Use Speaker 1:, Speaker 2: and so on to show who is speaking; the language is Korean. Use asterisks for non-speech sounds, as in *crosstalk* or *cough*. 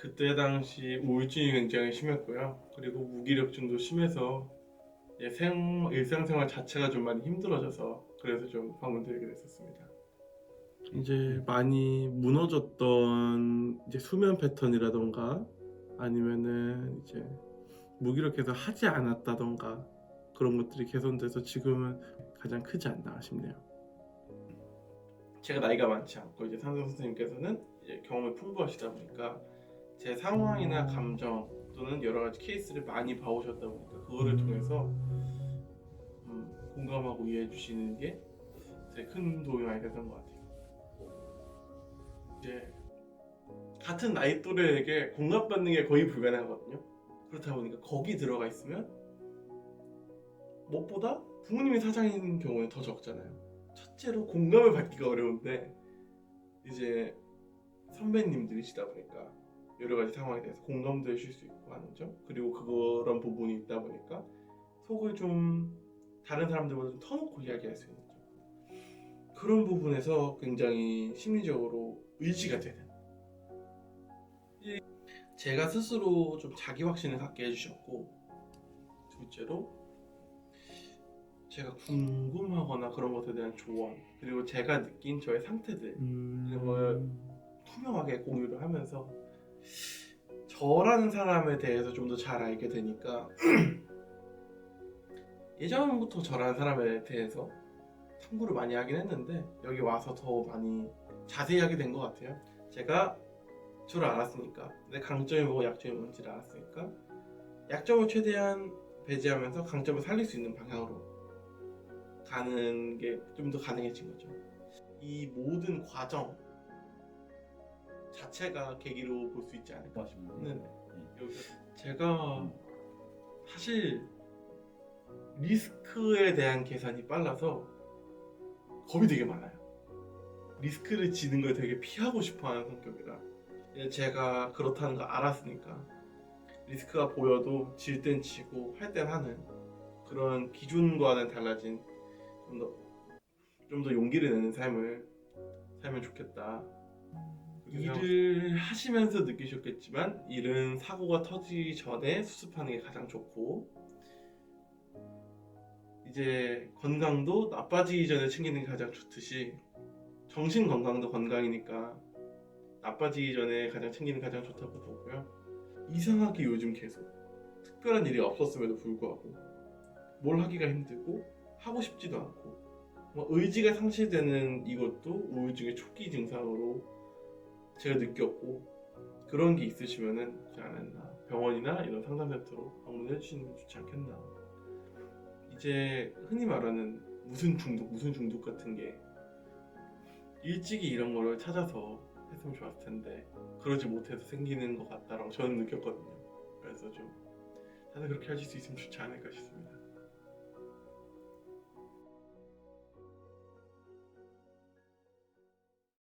Speaker 1: 그때 당시 우울증이 굉장히 심했고요. 그리고 무기력증도 심해서 예, 생, 일상생활 자체가 좀 많이 힘들어져서 그래서 좀 방문드리게 됐었습니다. 이제 많이 무너졌던 이제 수면 패턴이라던가 아니면은 이제 무기력해서 하지 않았다던가 그런 것들이 개선돼서 지금은 가장 크지 않나 싶네요. 제가 나이가 많지 않고 이제 상담 선생님께서는 이제 경험이 풍부하시다 보니까 제 상황이나 감정 또는 여러 가지 케이스를 많이 봐오셨다 보니까 그거를 통해서 음, 공감하고 이해해 주시는 게 제 큰 도움이 많이 됐던 것 같아요. 이제 같은 나이 또래에게 공감받는 게 거의 불가능하거든요. 그렇다 보니까 거기 들어가 있으면 무엇보다 부모님이 사장인 경우는 더 적잖아요. 첫째로 공감을 받기가 어려운데 이제 선배님들이시다 보니까 여러 가지 상황에 대해서 공감도 해줄 수 있고 하는 점? 그리고 그런 부분이 있다 보니까 속을 좀 다른 사람들보다 좀 터놓고 이야기할 수 있는 점. 그런 부분에서 굉장히 심리적으로 의지가 되는. 이- 제가 스스로 좀 자기 확신을 갖게 해주셨고 둘째로 제가 궁금하거나 그런 것에 대한 조언 그리고 제가 느낀 저의 상태들 이런 걸 투명하게 공유를 하면서 저라는 사람에 대해서 좀 더 잘 알게 되니까 *clears throat* 예전부터 저라는 사람에 대해서 탐구를 많이 하긴 했는데 여기 와서 더 많이 자세히 하게 된 것 같아요. 제가 저를 알았으니까 내 강점이 뭐고 약점이 뭔지를 알았으니까 약점을 최대한 배제하면서 강점을 살릴 수 있는 방향으로 가는 게 좀 더 가능해진 거죠. 이 모든 과정 자체가 계기로 볼 수 있지 않을까 싶어요. 네. 여기서 제가 사실 리스크에 대한 계산이 빨라서 겁이 되게 많아요. 리스크를 지는 걸 되게 피하고 싶어하는 성격이라 예, 제가 그렇다는 걸 알았으니까 리스크가 보여도 질 땐 지고 할 땐 하는 그런 기준과는 달라진 좀 더 좀더 용기를 내는 삶을 살면 좋겠다. 일을 하시면서 느끼셨겠지만 일은 사고가 터지기 전에 수습하는 게 가장 좋고 이제 건강도 나빠지기 전에 챙기는 게 가장 좋듯이 정신 건강도 건강이니까 나빠지기 전에 가장 챙기는 게 가장 좋다고 보고요. 이상하게 요즘 계속 특별한 일이 없었음에도 불구하고 뭘 하기가 힘들고 하고 싶지도 않고 뭐 의지가 상실되는 이것도 우울증의 초기 증상으로 제가 느꼈고 그런 게 있으시면은 않았나. 병원이나 이런 상담센터로 방문해 주시는 게 좋지 않겠나. 이제 흔히 말하는 무슨 중독 무슨 중독 같은 게 일찍이 이런 거를 찾아서 했으면 좋았을 텐데 그러지 못해서 생기는 것 같다라고 저는 느꼈거든요. 그래서 좀 다들 그렇게 하실 수 있으면 좋지 않을까 싶습니다